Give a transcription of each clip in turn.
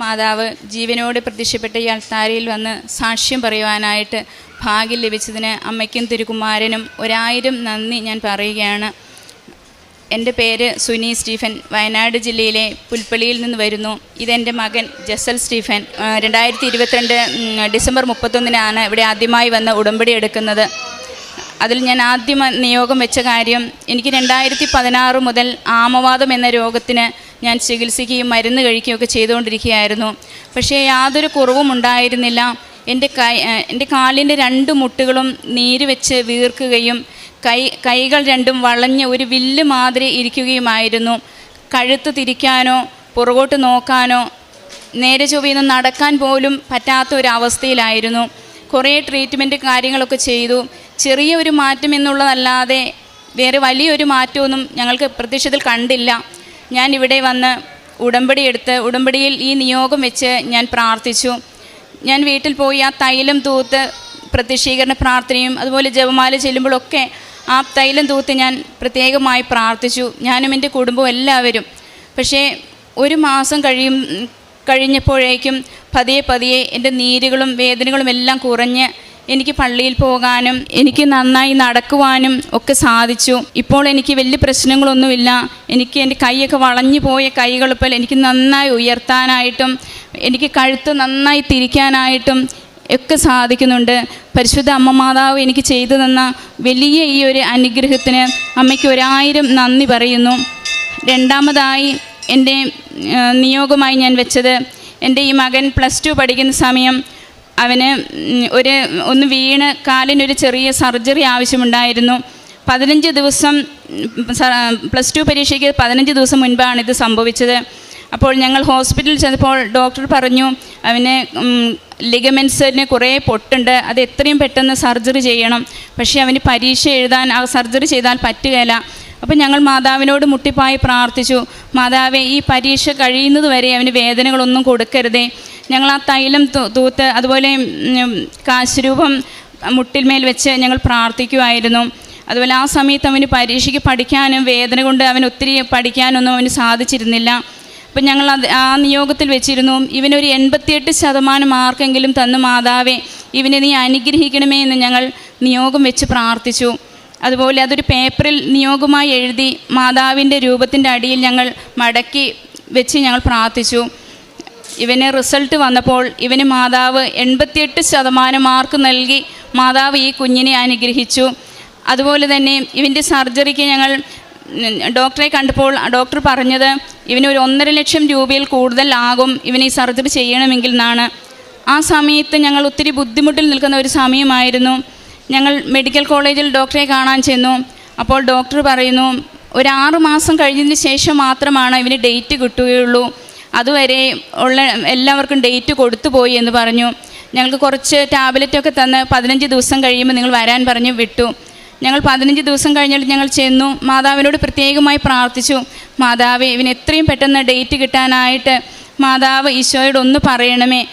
മാതാവ് ജീവനോട് പ്രത്യക്ഷപ്പെട്ട ഈ അൾത്താരയിൽ വന്ന് സാക്ഷ്യം പറയുവാനായിട്ട് ഭാഗ്യം ലഭിച്ചതിന് അമ്മയ്ക്കും തിരുകുമാരനും ഒരായിരം നന്ദി ഞാൻ പറയുകയാണ്. എന്റെ പേര് സുനി സ്റ്റീഫൻ. വയനാട് ജില്ലയിലെ പുൽപ്പള്ളിയിൽ നിന്ന് വരുന്നു. ഇതെന്റെ മകൻ ജസൽ സ്റ്റീഫൻ. രണ്ടായിരത്തി ഇരുപത്തിരണ്ട് ഡിസംബർ മുപ്പത്തൊന്നിനാണ് ഇവിടെ ആദ്യമായി വന്ന് ഉടമ്പടി എടുക്കുന്നത്. അതിൽ ഞാൻ ആദ്യം നിയോഗം വെച്ച കാര്യം എനിക്ക് രണ്ടായിരത്തി പതിനാറ് മുതൽ ആമവാദം എന്ന രോഗത്തിന് ഞാൻ ചികിത്സിക്കുകയും മരുന്ന് കഴിക്കുകയൊക്കെ ചെയ്തുകൊണ്ടിരിക്കുകയായിരുന്നു. പക്ഷേ യാതൊരു കുറവും ഉണ്ടായിരുന്നില്ല. എന്റെ കൈ എന്റെ കാലിന്റെ രണ്ട് മുട്ടുകളും നീര് വെച്ച് വീർക്കുകയും കൈ കൈകൾ രണ്ടും വളഞ്ഞ് ഒരു വില്ല് മാതിരി ഇരിക്കുകയുമായിരുന്നു. കഴുത്ത് തിരിക്കാനോ പുറകോട്ട് നോക്കാനോ നേരെ ചൊവ്വയൊന്നും നടക്കാൻ പോലും പറ്റാത്ത ഒരു അവസ്ഥയിലായിരുന്നു. കുറേ ട്രീറ്റ്മെന്റ് കാര്യങ്ങളൊക്കെ ചെയ്തു. ചെറിയ ഒരു മാറ്റം എന്നുള്ളതല്ലാതെ വേറെ വലിയൊരു മാറ്റമൊന്നും ഞങ്ങൾക്ക് പ്രത്യക്ഷത്തിൽ കണ്ടില്ല. ഞാൻ ഇവിടെ വന്ന് ഉടമ്പടി എടുത്ത് ഉടമ്പടിയിൽ ഈ നിയോഗം വെച്ച് ഞാൻ പ്രാർത്ഥിച്ചു. ഞാൻ വീട്ടിൽ പോയി ആ തൈലം തൂത്ത് പ്രത്യക്ഷീകരണ പ്രാർത്ഥനയും അതുപോലെ ജപമാല ചെല്ലുമ്പോഴൊക്കെ ആ തൈലം തൂത്ത് ഞാൻ പ്രത്യേകമായി പ്രാർത്ഥിച്ചു. ഞാനും എന്റെ കുടുംബവും എല്ലാവരും. പക്ഷേ ഒരു മാസം കഴിയും കഴിഞ്ഞപ്പോഴേക്കും പതിയെ പതിയെ എന്റെ നീരുകളും വേദനകളും എല്ലാം കുറഞ്ഞ് എനിക്ക് പള്ളിയിൽ പോകാനും എനിക്ക് നന്നായി നടക്കുവാനും ഒക്കെ സാധിച്ചു. ഇപ്പോൾ എനിക്ക് വലിയ പ്രശ്നങ്ങളൊന്നുമില്ല. എനിക്ക് എന്റെ കൈയൊക്കെ വളഞ്ഞു പോയ കൈകളിപ്പോൾ എനിക്ക് നന്നായി ഉയർത്താനായിട്ടും എനിക്ക് കഴുത്ത് നന്നായി തിരിക്കാനായിട്ടും ഒക്കെ സാധിക്കുന്നുണ്ട്. പരിശുദ്ധ അമ്മ മാതാവ് എനിക്ക് ചെയ്തു തന്ന വലിയ ഈ ഒരു അനുഗ്രഹത്തിന് അമ്മയ്ക്ക് ഒരായിരം നന്ദി പറയുന്നു. രണ്ടാമതായി എന്റെ നിയോഗമായി ഞാൻ വെച്ചത് എന്റെ ഈ മകൻ പ്ലസ് ടു പഠിക്കുന്ന സമയം അവന് ഒരു ഒന്ന് വീണ് കാലിനൊരു ചെറിയ സർജറി ആവശ്യമുണ്ടായിരുന്നു. പതിനഞ്ച് ദിവസം പ്ലസ് ടു പരീക്ഷയ്ക്ക് പതിനഞ്ച് ദിവസം മുൻപാണ് ഇത് സംഭവിച്ചത്. അപ്പോൾ ഞങ്ങൾ ഹോസ്പിറ്റലിൽ ചെന്നപ്പോൾ ഡോക്ടർ പറഞ്ഞു അവന് ലിഗമെൻസിന് കുറേ പൊട്ടുണ്ട്. അത് എത്രയും പെട്ടെന്ന് സർജറി ചെയ്യണം. പക്ഷേ അവന് പരീക്ഷ എഴുതാൻ ആ സർജറി ചെയ്താൽ പറ്റുകയില്ല അപ്പം ഞങ്ങൾ മാതാവിനോട് മുട്ടിപ്പായി പ്രാർത്ഥിച്ചു. മാതാവെ ഈ പരീക്ഷ കഴിയുന്നതുവരെ അവന് വേദനകളൊന്നും കൊടുക്കരുതേ. ഞങ്ങൾ ആ തൈലം തൂത്ത് അതുപോലെ കാശുരൂപം മുട്ടിന്മേൽ വെച്ച് ഞങ്ങൾ പ്രാർത്ഥിക്കുമായിരുന്നു അതുപോലെ ആ സമയത്ത് അവന് പരീക്ഷയ്ക്ക് പഠിക്കാനും വേദന കൊണ്ട് അവൻ ഒത്തിരി പഠിക്കാനൊന്നും അവന് സാധിച്ചിരുന്നില്ല. അപ്പം ഞങ്ങൾ അത് ആ നിയോഗത്തിൽ വെച്ചിരുന്നു. ഇവനൊരു എൺപത്തിയെട്ട് ശതമാനം മാർക്കെങ്കിലും തന്ന മാതാവേ ഇവനെ നീ അനുഗ്രഹിക്കണമേ എന്ന് ഞങ്ങൾ നിയോഗം വെച്ച് പ്രാർത്ഥിച്ചു. അതുപോലെ അതൊരു പേപ്പറിൽ നിയോഗമായി എഴുതി മാതാവിന്റെ രൂപത്തിന്റെ അടിയിൽ ഞങ്ങൾ മടക്കി വെച്ച് ഞങ്ങൾ പ്രാർത്ഥിച്ചു. ഇവന് റിസൾട്ട് വന്നപ്പോൾ ഇവന് മാതാവ് എൺപത്തിയെട്ട് ശതമാനം മാർക്ക് നൽകി മാതാവ് ഈ കുഞ്ഞിനെ അനുഗ്രഹിച്ചു. അതുപോലെ തന്നെ ഇവന്റെ സർജറിക്ക് ഞങ്ങൾ ഡോക്ടറെ കണ്ടപ്പോൾ ഡോക്ടർ പറഞ്ഞത് ഇവന് ഒരു ഒന്നര ലക്ഷം രൂപയിൽ കൂടുതൽ ആകും ഇവന് ഈ സർജറി ചെയ്യണമെങ്കിൽ എന്നാണ്. ആ സമയത്ത് ഞങ്ങൾ ഒത്തിരി ബുദ്ധിമുട്ടിൽ നിൽക്കുന്ന ഒരു സമയമായിരുന്നു. ഞങ്ങൾ മെഡിക്കൽ കോളേജിൽ ഡോക്ടറെ കാണാൻ ചെന്നു. അപ്പോൾ ഡോക്ടർ പറയുന്നു ഒരു ആറ് മാസം കഴിഞ്ഞതിന് ശേഷം മാത്രമാണ് ഇവന് ഡേറ്റ് കിട്ടുകയുള്ളൂ. അതുവരെ ഉള്ള എല്ലാവർക്കും ഡേറ്റ് കൊടുത്തു പോയി എന്ന് പറഞ്ഞു. ഞങ്ങൾക്ക് കുറച്ച് ടാബ്ലറ്റൊക്കെ തന്ന് പതിനഞ്ച് ദിവസം കഴിയുമ്പോൾ നിങ്ങൾ വരാൻ പറഞ്ഞ് വിട്ടു. ഞങ്ങൾ പതിനഞ്ച് ദിവസം കഴിഞ്ഞിട്ട് ഞങ്ങൾ ചെന്നു. മാതാവിനോട് പ്രത്യേകമായി പ്രാർത്ഥിച്ചു. മാതാവ് ഇവന് എത്രയും പെട്ടെന്ന് ഡേറ്റ് കിട്ടാനായിട്ട് മാതാവ് ഈശോയോട് ഒന്ന് പറയണമേ.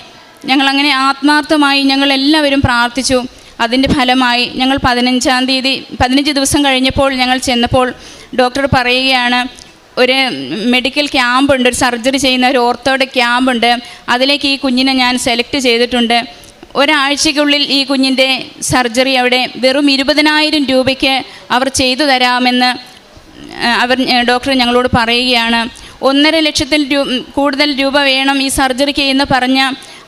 ഞങ്ങളങ്ങനെ ആത്മാർത്ഥമായി ഞങ്ങൾ എല്ലാവരും പ്രാർത്ഥിച്ചു. അതിന്റെ ഫലമായി ഞങ്ങൾ പതിനഞ്ചാം തീയതി പതിനഞ്ച് ദിവസം കഴിഞ്ഞപ്പോൾ ഞങ്ങൾ ചെന്നപ്പോൾ ഡോക്ടർ പറയുകയാണ് ഒരു മെഡിക്കൽ ക്യാമ്പുണ്ട് ഒരു സർജറി ചെയ്യുന്ന ഒരു ഓർത്തോയുടെ ക്യാമ്പുണ്ട് അതിലേക്ക് ഈ കുഞ്ഞിനെ ഞാൻ സെലക്ട് ചെയ്തിട്ടുണ്ട്. ഒരാഴ്ചയ്ക്കുള്ളിൽ ഈ കുഞ്ഞിന്റെ സർജറി അവിടെ വെറും ഇരുപതിനായിരം രൂപയ്ക്ക് അവർ ചെയ്തു തരാമെന്ന് അവർ ഡോക്ടർ ഞങ്ങളോട് പറയുകയാണ്. ഒന്നര ലക്ഷത്തിൽ രൂ കൂടുതൽ രൂപ വേണം ഈ സർജറിക്ക് എന്ന് പറഞ്ഞ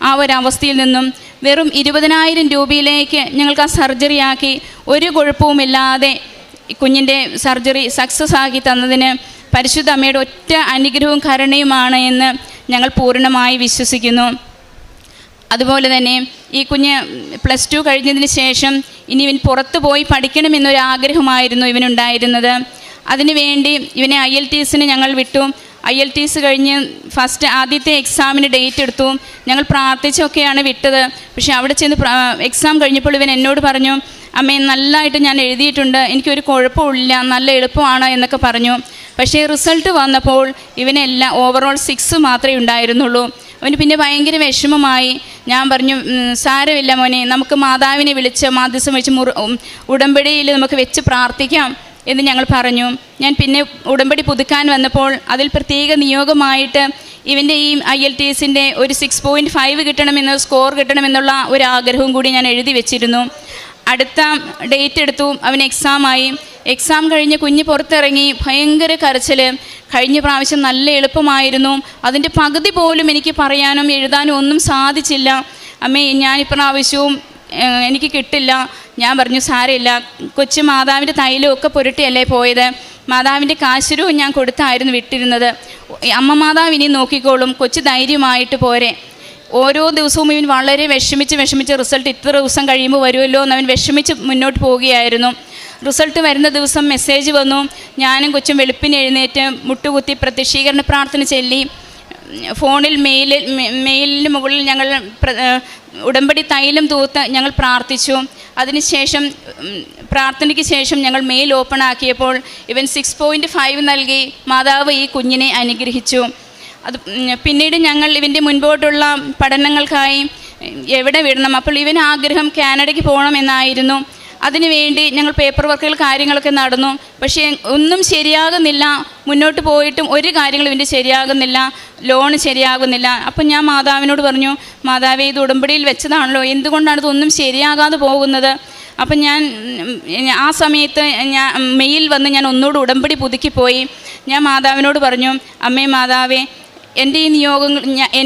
ആ ഒരു അവസ്ഥയിൽ നിന്നും വെറും ഇരുപതിനായിരം രൂപയിലേക്ക് ഞങ്ങൾക്ക് ആ സർജറി ആക്കി ഒരു കുഴപ്പവുമില്ലാതെ കുഞ്ഞിന്റെ സർജറി സക്സസ് ആക്കി തന്നതിന് പരിശുദ്ധ അമ്മയുടെ ഒറ്റ അനുഗ്രഹവും കരുണയുമാണ് എന്ന് ഞങ്ങൾ പൂർണമായി വിശ്വസിക്കുന്നു. അതുപോലെ തന്നെ ഈ കുഞ്ഞ് പ്ലസ് ടു കഴിഞ്ഞതിന് ശേഷം ഇനി ഇവൻ പുറത്തു പോയി പഠിക്കണമെന്നൊരു ആഗ്രഹമായിരുന്നു ഇവനുണ്ടായിരുന്നത്. അതിനുവേണ്ടി ഇവനെ ഐ എൽ ടി എസിന് ഞങ്ങൾ വിട്ടു. ഐ എൽ ടി എസ് കഴിഞ്ഞ് ഫസ്റ്റ് ആദ്യത്തെ എക്സാമിന് ഡേറ്റ് എടുത്തു. ഞങ്ങൾ പ്രാർത്ഥിച്ചൊക്കെയാണ് വിട്ടത്. പക്ഷേ അവിടെ ചെന്ന് എക്സാം കഴിഞ്ഞപ്പോൾ ഇവൻ എന്നോട് പറഞ്ഞു അമ്മേ നല്ലതായിട്ട് ഞാൻ എഴുതിയിട്ടുണ്ട്. എനിക്കൊരു കുഴപ്പമില്ല. നല്ല എളുപ്പമാണ് എന്നൊക്കെ പറഞ്ഞു. പക്ഷേ റിസൾട്ട് വന്നപ്പോൾ ഇവനെല്ലാം ഓവറോൾ സിക്സ് മാത്രമേ ഉണ്ടായിരുന്നുള്ളൂ. അവന് പിന്നെ ഭയങ്കര വിഷമമായി. ഞാൻ പറഞ്ഞു സാരമില്ല മോനെ നമുക്ക് മാതാവിനെ വിളിച്ച് മാധ്യസം വെച്ച് മുറ ഉടമ്പടിയിൽ നമുക്ക് വെച്ച് പ്രാർത്ഥിക്കാം എന്ന് ഞങ്ങൾ പറഞ്ഞു. ഞാൻ പിന്നെ ഉടമ്പടി പുതുക്കാൻ വന്നപ്പോൾ അതിൽ പ്രത്യേക നിയോഗമായിട്ട് ഇവന്റെ ഈ ഐ എൽ ടി എസിന്റെ ഒരു സിക്സ് പോയിന്റ് ഫൈവ് കിട്ടണമെന്ന് സ്കോർ കിട്ടണമെന്നുള്ള ഒരു ആഗ്രഹവും കൂടി ഞാൻ എഴുതി വെച്ചിരുന്നു. അടുത്ത ഡേറ്റ് എടുത്തു. അവൻ എക്സാമായി എക്സാം കഴിഞ്ഞ് കുഞ്ഞ് പുറത്തിറങ്ങി. ഭയങ്കര കരച്ചിൽ കഴിഞ്ഞ പ്രാവശ്യം നല്ല എളുപ്പമായിരുന്നു. അതിന്റെ പകുതി പോലും എനിക്ക് പറയാനും എഴുതാനും ഒന്നും സാധിച്ചില്ല. അമ്മേ ഞാൻ ഇപ്രാവശ്യവും എനിക്ക് കിട്ടില്ല. ഞാൻ പറഞ്ഞു സാരമില്ല. കൊച്ചു മാതാവിന്റെ തൈലമൊക്കെ പുരട്ടിയല്ലേ പോയത്. മാതാവിന്റെ കാശുരവും ഞാൻ കൊടുത്തായിരുന്നു വിട്ടിരുന്നത്. അമ്മ മാതാവ് നോക്കിക്കോളും. കൊച്ചു ധൈര്യമായിട്ട് പോരെ. ഓരോ ദിവസവും ഇവൻ വളരെ വിഷമിച്ച് വിഷമിച്ച് റിസൾട്ട് ഇത്ര ദിവസം കഴിയുമ്പോൾ വരുമല്ലോ എന്ന് അവൻ വിഷമിച്ച് മുന്നോട്ട് പോവുകയായിരുന്നു. റിസൾട്ട് വരുന്ന ദിവസം മെസ്സേജ് വന്നു. ഞാനും കൊച്ചും വെളുപ്പിന് എഴുന്നേറ്റ് മുട്ടുകുത്തി പ്രത്യക്ഷീകരണ പ്രാർത്ഥന ചൊല്ലി. ഫോണിൽ മെയിലിൽ മെയിലിന് മുകളിൽ ഞങ്ങൾ ഉടമ്പടി തൈലം തൂത്ത് ഞങ്ങൾ പ്രാർത്ഥിച്ചു. അതിനുശേഷം പ്രാർത്ഥനയ്ക്ക് ശേഷം ഞങ്ങൾ മെയിൽ ഓപ്പൺ ആക്കിയപ്പോൾ ഇവൻ സിക്സ് പോയിന്റ് ഫൈവ് നൽകി. മാതാവ് ഈ കുഞ്ഞിനെ അനുഗ്രഹിച്ചു. അത് പിന്നീട് ഞങ്ങൾ ഇവന്റെ മുൻപോട്ടുള്ള പഠനങ്ങൾക്കായി എവിടെ വിടണം? അപ്പോൾ ഇവൻ ആഗ്രഹം കാനഡയ്ക്ക് പോകണമെന്നായിരുന്നു. അതിനുവേണ്ടി ഞങ്ങൾ പേപ്പർ വർക്കുകൾ കാര്യങ്ങളൊക്കെ നടന്നു. പക്ഷേ ഒന്നും ശരിയാകുന്നില്ല. മുന്നോട്ട് പോയിട്ടും ഒരു കാര്യങ്ങളും ഇവന്റെ ശരിയാകുന്നില്ല. ലോൺ ശരിയാകുന്നില്ല. അപ്പം ഞാൻ മാതാവിനോട് പറഞ്ഞു മാതാവേ ഇത് ഉടമ്പടിയിൽ വെച്ചതാണല്ലോ. എന്തുകൊണ്ടാണ് ഇതൊന്നും ശരിയാകാതെ പോകുന്നത്? അപ്പം ഞാൻ ആ സമയത്ത് ഞാൻ മെയിൽ വന്ന് ഞാൻ ഒന്നുകൂടി ഉടമ്പടി പുതുക്കിപ്പോയി. ഞാൻ മാതാവിനോട് പറഞ്ഞു അമ്മേ മാതാവേ എന്റെ ഈ നിയോഗങ്ങൾ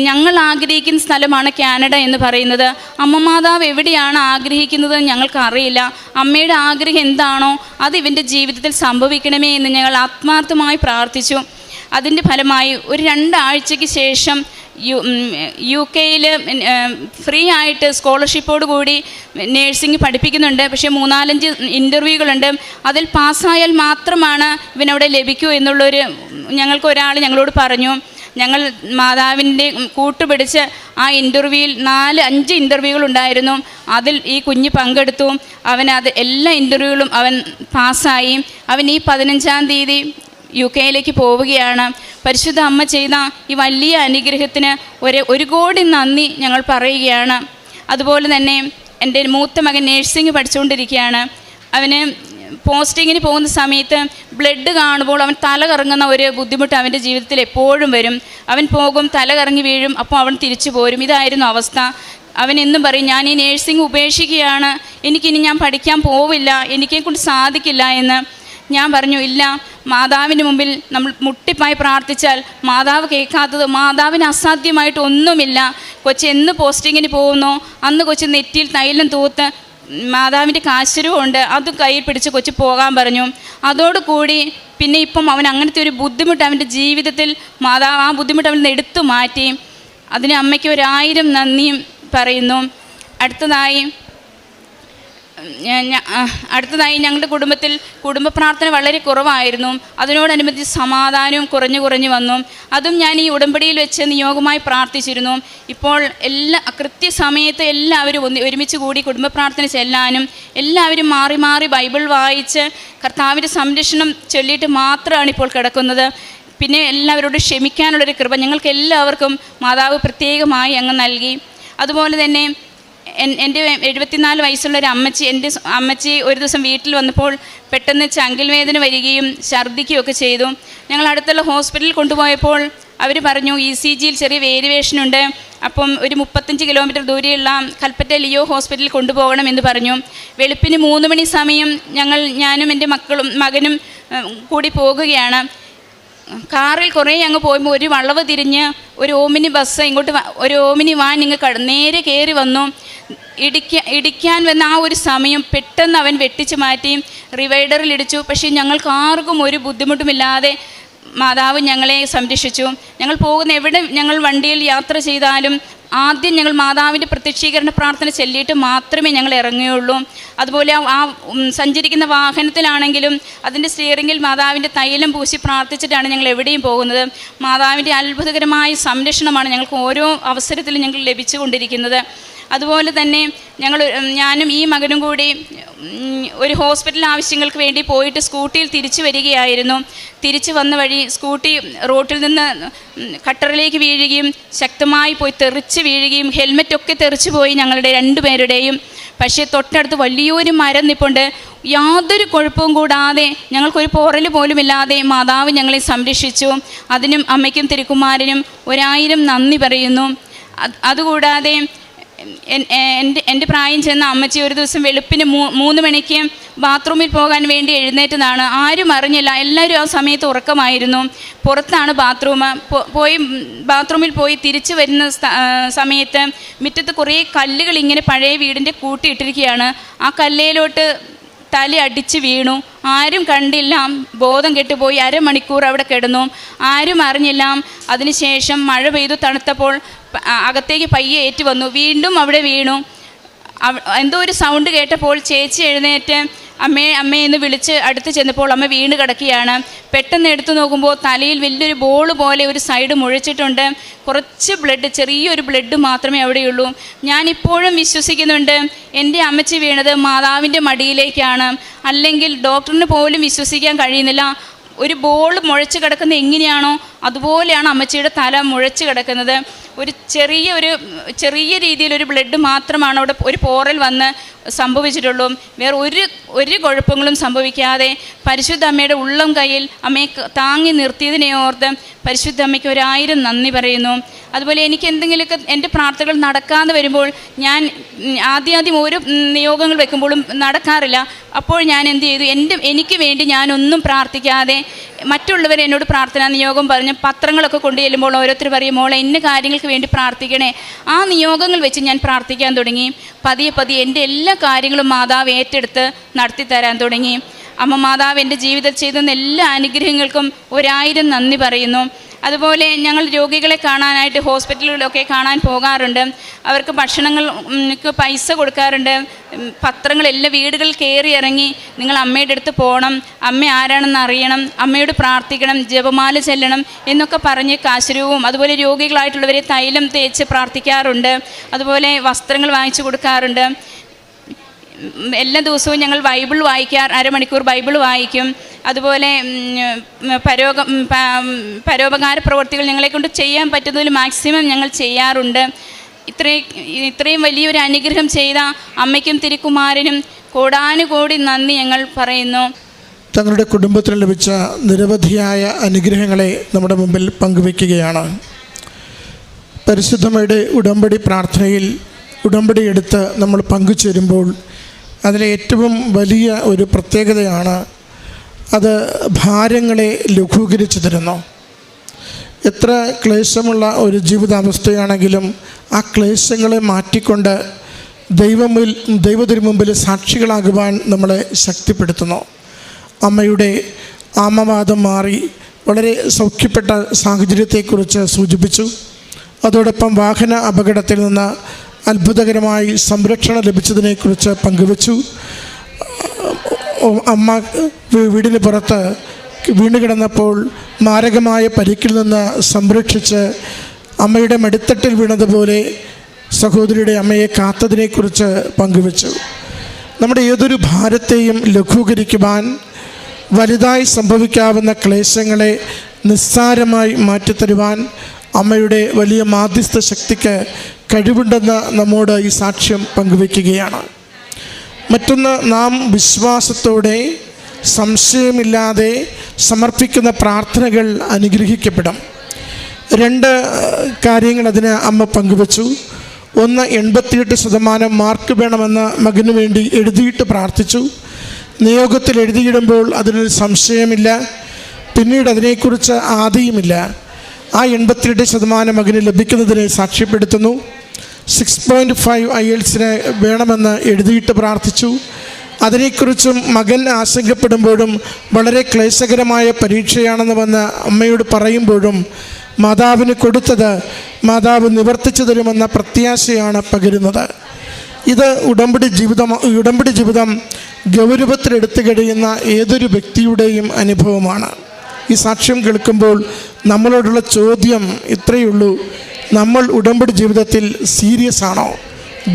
ഞങ്ങൾ ആഗ്രഹിക്കുന്ന സ്ഥലമാണ് കാനഡ എന്ന് പറയുന്നത്. അമ്മ മാതാവ് എവിടെയാണ് ആഗ്രഹിക്കുന്നത് ഞങ്ങൾക്കറിയില്ല അമ്മയുടെ ആഗ്രഹം എന്താണോ അത് ഇവന്റെ ജീവിതത്തിൽ സംഭവിക്കണമേ എന്ന് ഞങ്ങൾ ആത്മാർത്ഥമായി പ്രാർത്ഥിച്ചു. അതിന്റെ ഫലമായി ഒരു രണ്ടാഴ്ചയ്ക്ക് ശേഷം യു യു കെയിൽ ഫ്രീ ആയിട്ട് സ്കോളർഷിപ്പോട് കൂടി നേഴ്സിംഗ് പഠിപ്പിക്കുന്നുണ്ട്. പക്ഷേ മൂന്നാലഞ്ച് ഇന്റർവ്യൂകളുണ്ട്. അതിൽ പാസ്സായാൽ മാത്രമാണ് ഇവനവിടെ ലഭിക്കൂ എന്നുള്ളൊരു ഞങ്ങൾക്ക് ഒരാൾ ഞങ്ങളോട് പറഞ്ഞു. ഞങ്ങൾ മാതാവിന്റെ കൂട്ടുപിടിച്ച് ആ ഇന്റർവ്യൂവിൽ നാല് അഞ്ച് ഇന്റർവ്യൂകൾ ഉണ്ടായിരുന്നു. അതിൽ ഈ കുഞ്ഞ് പങ്കെടുത്തു. അവൻ അത് എല്ലാ ഇന്റർവ്യൂകളും അവൻ പാസ്സായി. അവൻ ഈ പതിനഞ്ചാം തീയതി യു കെയിലേക്ക് പോവുകയാണ്. പരിശുദ്ധ അമ്മ ചെയ്ത ഈ വലിയ അനുഗ്രഹത്തിന് ഒരു ഒരു കോടി നന്ദി ഞങ്ങൾ പറയുകയാണ്. അതുപോലെ തന്നെ എന്റെ മൂത്ത മകൻ നേഴ്സിംഗ് പഠിച്ചുകൊണ്ടിരിക്കുകയാണ്. അവന് പോസ്റ്റിങ്ങിന് പോകുന്ന സമയത്ത് ബ്ലഡ് കാണുമ്പോൾ അവൻ തല കറങ്ങുന്ന ഒരു ബുദ്ധിമുട്ട് അവന്റെ ജീവിതത്തിൽ എപ്പോഴും വരും. അവൻ പോകും തല കറങ്ങി വീഴും അപ്പോൾ അവൻ തിരിച്ചു പോരും. ഇതായിരുന്നു അവസ്ഥ. അവൻ എന്നും പറയും ഞാൻ ഈ നേഴ്സിംഗ് ഉപേക്ഷിക്കുകയാണ്. എനിക്കിനി ഞാൻ പഠിക്കാൻ പോവില്ല. എനിക്കെ കൊണ്ട് സാധിക്കില്ല എന്ന്. ഞാൻ പറഞ്ഞു ഇല്ല. മാതാവിന് മുമ്പിൽ നമ്മൾ മുട്ടിപ്പായി പ്രാർത്ഥിച്ചാൽ മാതാവ് കേൾക്കാത്തത് മാതാവിന് അസാധ്യമായിട്ട് ഒന്നുമില്ല. എന്ന് പോസ്റ്റിങ്ങിന് പോകുന്നു? അന്ന് കൊച്ചു നെറ്റിയിൽ തൈലം തൂത്ത് മാതാവിന്റെ കാശുരവുമുണ്ട് അത് കയ്യിൽ പിടിച്ച് കൊച്ചു പോകാൻ പറഞ്ഞു. അതോടുകൂടി പിന്നെ ഇപ്പം അവൻ അങ്ങനത്തെ ഒരു ബുദ്ധിമുട്ട് അവന്റെ ജീവിതത്തിൽ മാതാവ് ആ ബുദ്ധിമുട്ട് അവൻ എടുത്തു മാറ്റി അതിന് അമ്മയ്ക്ക് ഒരായിരം നന്ദിയും പറയുന്നു. അടുത്തതായി അടുത്തതായി ഞങ്ങളുടെ കുടുംബത്തിൽ കുടുംബ പ്രാർത്ഥന വളരെ കുറവായിരുന്നു. അതിനോടനുബന്ധിച്ച് സമാധാനവും കുറഞ്ഞു കുറഞ്ഞു വന്നു. അതും ഞാൻ ഈ ഉടമ്പടിയിൽ വെച്ച് നിയോഗമായി പ്രാർത്ഥിച്ചിരുന്നു. ഇപ്പോൾ എല്ലാ കൃത്യസമയത്ത് എല്ലാവരും ഒന്ന് ഒരുമിച്ച് കൂടി കുടുംബ പ്രാർത്ഥന ചെല്ലാനും എല്ലാവരും മാറി മാറി ബൈബിൾ വായിച്ച് കർത്താവിന്റെ സംരക്ഷണം ചൊല്ലിയിട്ട് മാത്രമാണ് ഇപ്പോൾ കിടക്കുന്നത്. പിന്നെ എല്ലാവരോടും ക്ഷമിക്കാനുള്ളൊരു കൃപ ഞങ്ങൾക്ക് എല്ലാവർക്കും മാതാവ് പ്രത്യേകമായി അങ്ങ് നൽകി. അതുപോലെ തന്നെ എന്റെ എഴുപത്തിനാല് വയസ്സുള്ള ഒരു അമ്മച്ചി എന്റെ അമ്മച്ചി ഒരു ദിവസം വീട്ടിൽ വന്നപ്പോൾ പെട്ടെന്ന് ചങ്കിൽ വേദന വരികയും ഛർദ്ദിക്കുകയും ഒക്കെ ചെയ്തു. ഞങ്ങൾ അടുത്തുള്ള ഹോസ്പിറ്റലിൽ കൊണ്ടുപോയപ്പോൾ അവർ പറഞ്ഞു ഇ സി ജിയിൽ ചെറിയ വേരിയേഷൻ ഉണ്ട്. അപ്പം ഒരു മുപ്പത്തഞ്ച് കിലോമീറ്റർ ദൂരെയുള്ള കൽപ്പറ്റ ലിയോ ഹോസ്പിറ്റലിൽ കൊണ്ടുപോകണം എന്ന് പറഞ്ഞു. വെളുപ്പിന് മൂന്ന് മണി സമയം ഞങ്ങൾ ഞാനും എന്റെ മക്കളും മകനും കൂടി പോകുകയാണ്. കാറിൽ കുറേ അങ്ങ് പോയുമ്പോൾ ഒരു വളവ് തിരിഞ്ഞ് ഒരു ഓമിനി ബസ് ഇങ്ങോട്ട് ഒരു ഓമിനി വാൻ ഇങ്ങ് നേരെ കയറി വന്നു. ഇടിക്ക ഇടിക്കാൻ വന്ന ആ ഒരു സമയം പെട്ടെന്ന് അവൻ വെട്ടിച്ച് മാറ്റി റിവൈഡറിൽ ഇടിച്ചു. പക്ഷേ ഞങ്ങൾക്ക് ആർക്കും ഒരു ബുദ്ധിമുട്ടുമില്ലാതെ മാതാവ് ഞങ്ങളെ സംരക്ഷിച്ചു. ഞങ്ങൾ പോകുന്ന എവിടെ ഞങ്ങൾ വണ്ടിയിൽ യാത്ര ചെയ്താലും ആദ്യം ഞങ്ങൾ മാതാവിന്റെ പ്രത്യക്ഷീകരണ പ്രാർത്ഥന ചൊല്ലിയിട്ട് മാത്രമേ ഞങ്ങൾ ഇറങ്ങുകയുള്ളൂ. അതുപോലെ ആ സഞ്ചരിക്കുന്ന വാഹനത്തിലാണെങ്കിലും അതിന്റെ സ്റ്റിയറിങ്ങിൽ മാതാവിന്റെ തൈലം പൂശി പ്രാർത്ഥിച്ചിട്ടാണ് ഞങ്ങൾ എവിടെയും പോകുന്നത്. മാതാവിന്റെ അത്ഭുതകരമായ സംരക്ഷണമാണ് ഞങ്ങൾക്ക് ഓരോ അവസരത്തിലും ഞങ്ങൾ ലഭിച്ചുകൊണ്ടിരിക്കുന്നത്. അതുപോലെ തന്നെ ഞങ്ങൾ ഞാനും ഈ മകനും കൂടി ഒരു ഹോസ്പിറ്റൽ ആവശ്യങ്ങൾക്ക് വേണ്ടി പോയിട്ട് സ്കൂട്ടിയിൽ തിരിച്ചു വരികയായിരുന്നു. തിരിച്ചു വന്ന വഴി സ്കൂട്ടി റോട്ടിൽ നിന്ന് കട്ടറിലേക്ക് വീഴുകയും ശക്തമായി പോയി തെറിച്ച് വീഴുകയും ഹെൽമെറ്റൊക്കെ തെറിച്ചു പോയി ഞങ്ങളുടെ രണ്ടുപേരുടെയും പക്ഷേ തൊട്ടടുത്ത് വലിയൊരു മരം നിപ്പുണ്ട്. യാതൊരു കുഴപ്പവും കൂടാതെ ഞങ്ങൾക്കൊരു പോറൽ പോലുമില്ലാതെ മാതാവ് ഞങ്ങളെ സംരക്ഷിച്ചു. അതിനും അമ്മയ്ക്കും തിരുക്കുമാരനും ഒരായിരം നന്ദി പറയുന്നു. അതുകൂടാതെ എന്റെ എന്റെ പ്രായം ചെന്ന അമ്മച്ചി ഒരു ദിവസം വെളുപ്പിന് മൂന്ന് മണിക്ക് ബാത്റൂമിൽ പോകാൻ വേണ്ടി എഴുന്നേറ്റതാണ്. ആരും അറിഞ്ഞില്ല. എല്ലാവരും ആ സമയത്ത് ഉറക്കമായിരുന്നു. പുറത്താണ് ബാത്റൂം. പോയി ബാത്റൂമിൽ പോയി തിരിച്ചു വരുന്ന സമയത്ത് മുറ്റത്ത് കുറേ കല്ലുകൾ ഇങ്ങനെ പഴയ വീടിന്റെ കൂട്ടിയിട്ടിരിക്കുകയാണ്. ആ കല്ലേലോട്ട് തല അടിച്ച് വീണു. ആരും കണ്ടില്ല. ബോധം കെട്ടുപോയി അരമണിക്കൂർ അവിടെ കിടന്നു. ആരും അറിഞ്ഞില്ല. അതിനുശേഷം മഴ പെയ്തു തണുത്തപ്പോൾ അകത്തേക്ക് പയ്യെ ഏറ്റു വന്നു. വീണ്ടും അവിടെ വീണു. എന്തോ ഒരു സൗണ്ട് കേട്ടപ്പോൾ ചേച്ചി എഴുന്നേറ്റ് അമ്മയെ എന്ന് വിളിച്ച് അടുത്ത് ചെന്നപ്പോൾ അമ്മ വീണ് കിടക്കുകയാണ്. പെട്ടെന്ന് എടുത്തു നോക്കുമ്പോൾ തലയിൽ വലിയൊരു ബോൾ പോലെ ഒരു സൈഡ് മുഴച്ചിട്ടുണ്ട്. കുറച്ച് ബ്ലഡ് ചെറിയൊരു ബ്ലഡ് മാത്രമേ അവിടെയുള്ളൂ. ഞാനിപ്പോഴും വിശ്വസിക്കുന്നുണ്ട്. എന്റെ അമ്മച്ചി വീണത് മാതാവിന്റെ മടിയിലേക്കാണ്. അല്ലെങ്കിൽ ഡോക്ടറിന് പോലും വിശ്വസിക്കാൻ കഴിയുന്നില്ല. ഒരു ബോൾ മുഴച്ച് കിടക്കുന്നത് എങ്ങനെയാണോ അതുപോലെയാണ് അമ്മച്ചിയുടെ തല മുഴച്ച് കിടക്കുന്നത്. ഒരു ചെറിയ ഒരു ചെറിയ രീതിയിലൊരു ബ്ലഡ് മാത്രമാണ് അവിടെ ഒരു പോറൽ വന്ന് സംഭവിച്ചിട്ടുള്ളൂ. വേറെ ഒരു ഒരു കുഴപ്പങ്ങളും സംഭവിക്കാതെ പരിശുദ്ധ അമ്മയുടെ ഉള്ളം കയ്യിൽ അമ്മയെ താങ്ങി നിർത്തിയതിനെ ഓർത്ത് പരിശുദ്ധ അമ്മയ്ക്ക് ഒരായിരം നന്ദി പറയുന്നു. അതുപോലെ എനിക്ക് എന്തെങ്കിലുമൊക്കെ എന്റെ പ്രാർത്ഥനകൾ നടക്കാതെ വരുമ്പോൾ ഞാൻ ആദ്യാദ്യം ഓരോ നിയോഗങ്ങൾ വെക്കുമ്പോഴും നടക്കാറില്ല. അപ്പോൾ ഞാൻ എന്ത് ചെയ്തു? എന്റെ എനിക്ക് വേണ്ടി ഞാനൊന്നും പ്രാർത്ഥിക്കാതെ മറ്റുള്ളവർ എന്നോട് പ്രാർത്ഥനാ നിയോഗം പറഞ്ഞ് പത്രങ്ങളൊക്കെ കൊണ്ടു ചെല്ലുമ്പോൾ ഓരോരുത്തർ പറയും മോളെ ഇന്ന കാര്യങ്ങൾക്ക് വേണ്ടി പ്രാർത്ഥിക്കണേ. ആ നിയോഗങ്ങൾ വെച്ച് ഞാൻ പ്രാർത്ഥിക്കാൻ തുടങ്ങി. പതിയെ പതിയെ എന്റെ എല്ലാ കാര്യങ്ങളും മാതാവ് ഏറ്റെടുത്ത് നടത്തി തരാൻ തുടങ്ങി. അമ്മ മാതാവ് എന്റെ ജീവിതത്തിൽ ചെയ്തുന്ന എല്ലാ അനുഗ്രഹങ്ങൾക്കും ഒരായിരം നന്ദി പറയുന്നു. അതുപോലെ ഞങ്ങൾ രോഗികളെ കാണാനായിട്ട് ഹോസ്പിറ്റലുകളിലൊക്കെ കാണാൻ പോകാറുണ്ട്. അവർക്ക് ഭക്ഷണങ്ങൾക്ക് പൈസ കൊടുക്കാറുണ്ട്. പത്രങ്ങൾ പത്രങ്ങളെല്ലാം വീടുകളിൽ കയറി ഇറങ്ങി നിങ്ങൾ അമ്മയുടെ അടുത്ത് പോകണം. അമ്മ ആരാണെന്ന് അറിയണം. അമ്മയോട് പ്രാർത്ഥിക്കണം. ജപമാല ചെല്ലണം എന്നൊക്കെ പറഞ്ഞ് കാശുരൂപവും അതുപോലെ രോഗികളായിട്ടുള്ളവരെ തൈലം തേച്ച് പ്രാർത്ഥിക്കാറുണ്ട്. അതുപോലെ വസ്ത്രങ്ങൾ വാങ്ങിച്ചു കൊടുക്കാറുണ്ട്. എല്ലാ ദിവസവും ഞങ്ങൾ ബൈബിൾ വായിക്കാർ അരമണിക്കൂർ ബൈബിൾ വായിക്കും. അതുപോലെ പരോഗ പരോപകാര പ്രവർത്തികൾ ഞങ്ങളെ കൊണ്ട് ചെയ്യാൻ പറ്റുന്നതിൽ മാക്സിമം ഞങ്ങൾ ചെയ്യാറുണ്ട്. ഇത്രയും ഇത്രയും വലിയൊരു അനുഗ്രഹം ചെയ്ത അമ്മയ്ക്കും തിരുക്കുമാരനും കോടാനുകോടി നന്ദി ഞങ്ങൾ പറയുന്നു. തങ്ങളുടെ കുടുംബത്തിന് ലഭിച്ച നിരവധിയായ അനുഗ്രഹങ്ങളെ നമ്മുടെ മുമ്പിൽ പങ്കുവയ്ക്കുകയാണ്. പരിശുദ്ധമയുടെ ഉടമ്പടി പ്രാർത്ഥനയിൽ ഉടമ്പടി എടുത്ത് നമ്മൾ പങ്കുചേരുമ്പോൾ അതിലെ ഏറ്റവും വലിയ ഒരു പ്രത്യേകതയാണ് അത് ഭാരങ്ങളെ ലഘൂകരിച്ചു തരുന്നു. എത്ര ക്ലേശമുള്ള ഒരു ജീവിതാവസ്ഥയാണെങ്കിലും ആ ക്ലേശങ്ങളെ മാറ്റിക്കൊണ്ട് ദൈവമിൽ ദൈവത്തിനു മുമ്പിൽ സാക്ഷികളാകുവാൻ നമ്മളെ ശക്തിപ്പെടുത്തുന്നു. അമ്മയുടെ ആമവാദം മാറി വളരെ സൗഖ്യപ്പെട്ട സാഹചര്യത്തെക്കുറിച്ച് സൂചിപ്പിച്ചു. അതോടൊപ്പം വാഹന അപകടത്തിൽ നിന്ന് അത്ഭുതകരമായി സംരക്ഷണം ലഭിച്ചതിനെക്കുറിച്ച് പങ്കുവച്ചു. അമ്മ വീടിന് പുറത്ത് വീണ് കിടന്നപ്പോൾ മാരകമായ പരിക്കിൽ നിന്ന് സംരക്ഷിച്ച് അമ്മയുടെ മടിത്തട്ടിൽ വീണതുപോലെ സഹോദരിയുടെ അമ്മയെ കാത്തതിനെക്കുറിച്ച് പങ്കുവച്ചു. നമ്മുടെ ഏതൊരു ഭാരത്തെയും ലഘൂകരിക്കുവാൻ വലുതായി സംഭവിക്കാവുന്ന ക്ലേശങ്ങളെ നിസ്സാരമായി മാറ്റിത്തരുവാൻ അമ്മയുടെ വലിയ മാധ്യസ്ഥ ശക്തിക്ക് കഴിവുണ്ടെന്ന് നമ്മോട് ഈ സാക്ഷ്യം പങ്കുവയ്ക്കുകയാണ്. മറ്റൊന്ന് നാം വിശ്വാസത്തോടെ സംശയമില്ലാതെ സമർപ്പിക്കുന്ന പ്രാർത്ഥനകൾ അനുഗ്രഹിക്കപ്പെടും. രണ്ട് കാര്യങ്ങൾ അതിന് അമ്മ പങ്കുവച്ചു. ഒന്ന് എൺപത്തിയെട്ട് ശതമാനം മാർക്ക് വേണമെന്ന് മകന് വേണ്ടി എഴുതിയിട്ട് പ്രാർത്ഥിച്ചു. നിയോഗത്തിൽ എഴുതിയിടുമ്പോൾ അതിനൊരു സംശയമില്ല. പിന്നീട് അതിനെക്കുറിച്ച് ആദിയുമില്ല ആ എൺപത്തിരണ്ട് ശതമാനം മകന് ലഭിക്കുന്നതിനെ സാക്ഷ്യപ്പെടുത്തുന്നു. സിക്സ് പോയിന്റ് ഫൈവ് ഐ എൽസിനെ വേണമെന്ന് എഴുതിയിട്ട് പ്രാർത്ഥിച്ചു. അതിനെക്കുറിച്ചും മകൻ ആശങ്കപ്പെടുമ്പോഴും വളരെ ക്ലേശകരമായ പരീക്ഷയാണെന്ന് വന്ന് അമ്മയോട് പറയുമ്പോഴും മാതാവിന് കൊടുത്തത് മാതാവ് നിവർത്തിച്ചു തരുമെന്ന പ്രത്യാശയാണ് പകരുന്നത്. ഇത് ഉടമ്പടി ജീവിതം ഉടമ്പടി ജീവിതം ഗൗരവത്തിലെടുത്തു കഴിയുന്ന ഏതൊരു വ്യക്തിയുടെയും അനുഭവമാണ്. ഈ സാക്ഷ്യം കേൾക്കുമ്പോൾ നമ്മളോടുള്ള ചോദ്യം ഇത്രയേ ഉള്ളൂ നമ്മൾ ഉടമ്പടി ജീവിതത്തിൽ സീരിയസ് ആണോ?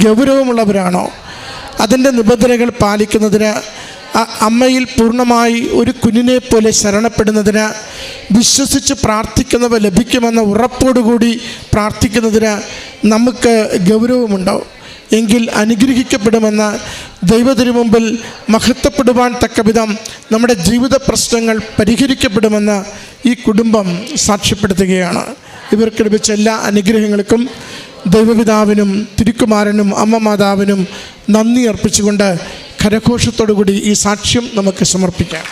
ഗൗരവമുള്ളവരാണോ? അതിന്റെ നിബന്ധനകൾ പാലിക്കുന്നതിന് അമ്മയിൽ പൂർണമായി ഒരു കുഞ്ഞിനെ പോലെ ശരണപ്പെടുന്നതിന് വിശ്വസിച്ച് പ്രാർത്ഥിക്കുന്നവ ലഭിക്കുമെന്ന ഉറപ്പോടുകൂടി പ്രാർത്ഥിക്കുന്നതിന് നമുക്ക് ഗൗരവമുണ്ടോ? എങ്കിൽ അനുഗ്രഹിക്കപ്പെടുമെന്ന് ദൈവത്തിനു മുമ്പിൽ മഹത്വപ്പെടുവാൻ തക്കവിധം നമ്മുടെ ജീവിത പ്രശ്നങ്ങൾ പരിഹരിക്കപ്പെടുമെന്ന് ഈ കുടുംബം സാക്ഷ്യപ്പെടുത്തുകയാണ്. ഇവർക്ക് ലഭിച്ച എല്ലാ അനുഗ്രഹങ്ങൾക്കും ദൈവപിതാവിനും തിരുക്കുമാരനും അമ്മ മാതാവിനും നന്ദി അർപ്പിച്ചുകൊണ്ട് കരഘോഷത്തോടുകൂടി ഈ സാക്ഷ്യം നമുക്ക് സമർപ്പിക്കാം.